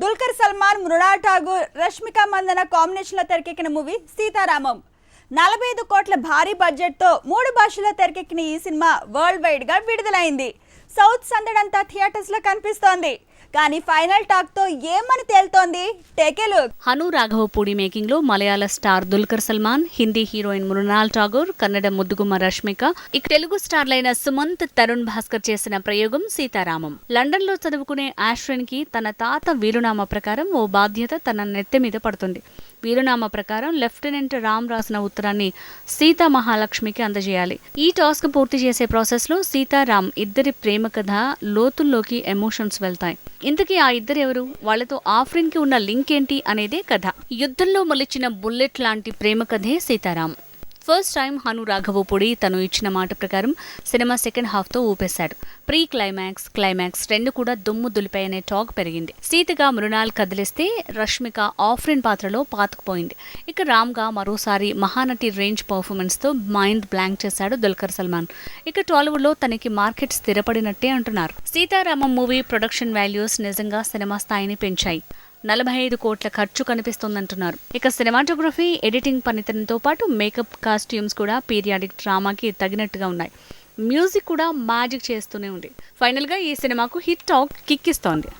దుల్కర్ సల్మాన్ మృణాల్ ఠాగూర్ రష్మిక మందన కాంబినేషన్లో తెరకెక్కిన మూవీ సీతారామం. నలభై ఐదు కోట్ల భారీ బడ్జెట్తో మూడు భాషల్లో తెరకెక్కిన ఈ సినిమా వరల్డ్ వైడ్గా విడుదలైంది. సౌత్ సందడంతా థియేటర్స్లో కనిపిస్తోంది. కానీ ఫైనల్ టాక్తో ఏమని తేలుతోంది? టేకే లుక్ హను రాఘవపూడి మేకింగ్లో మలయాళ స్టార్ దుల్కర్ సల్మాన్ హిందీ హీరోయిన్ మృణాల్ ఠాగూర్ కన్నడ ముద్దుగుమ్మ రష్మిక ఇక తెలుగు స్టార్లైన సుమంత్ తరుణ్ భాస్కర్ చేసిన ప్రయోగం సీతారామం. లండన్లో చదువుకునే ఆశ్రన్కి తన తాత వీరునామా ప్రకారం ఓ బాధ్యత తన నెత్తి మీద పడుతుంది. వీరునామా ప్రకారం లెఫ్టినెంట్ రామ్ రాసిన ఉత్తరాన్ని సీతా మహాలక్ష్మికి అందజేయాలి. ఈ టాస్క్ పూర్తి చేసే ప్రాసెస్లో సీతారాం ఇద్దరి ప్రేమ కథ లోతుల్లోకి ఎమోషన్స్ వెళ్తాయి. ఇంతకీ ఆ ఇద్దరు ఎవరు? వాళ్ళతో ఆఫ్రిన్కి ఉన్న లింక్ ఏంటి అనేదే కథ. యుద్ధంలో మొలిచిన బుల్లెట్ లాంటి ప్రేమ కథే సీతారాం. ఫస్ట్ టైం హను రాఘవపూడి తను ఇచ్చిన మాట ప్రకారం సినిమా సెకండ్ హాఫ్తో ఊపేశాడు. ప్రీ క్లైమాక్స్ క్లైమాక్స్ రెండు కూడా దుమ్ము దులిపాయనే టాక్ పెరిగింది. సీతగా మృణాల్ కదిలిస్తే రష్మిక ఆఫ్రిన్ పాత్రలో పాతుకుపోయింది. ఇక రామ్గా మరోసారి మహానటి రేంజ్ పర్ఫార్మెన్స్తో మైండ్ బ్లాంక్ చేశాడు దుల్కర్ సల్మాన్. ఇక టాలీవుడ్లో తనకి మార్కెట్ స్థిరపడినట్టే అంటున్నారు. సీతారామం మూవీ ప్రొడక్షన్ వాల్యూస్ నిజంగా సినిమా స్థాయిని పెంచాయి. నలభై ఐదు కోట్ల ఖర్చు కనిపిస్తోందంటున్నారు. ఇక సినిమాటోగ్రఫీ ఎడిటింగ్ పనితనంతో పాటు మేకప్ కాస్ట్యూమ్స్ కూడా పీరియాడిక్ డ్రామాకి తగినట్టుగా ఉన్నాయి. మ్యూజిక్ కూడా మ్యాజిక్ చేస్తూనే ఉంది. ఫైనల్గా ఈ సినిమాకు హిట్ టాక్ కిక్ ఇస్తోంది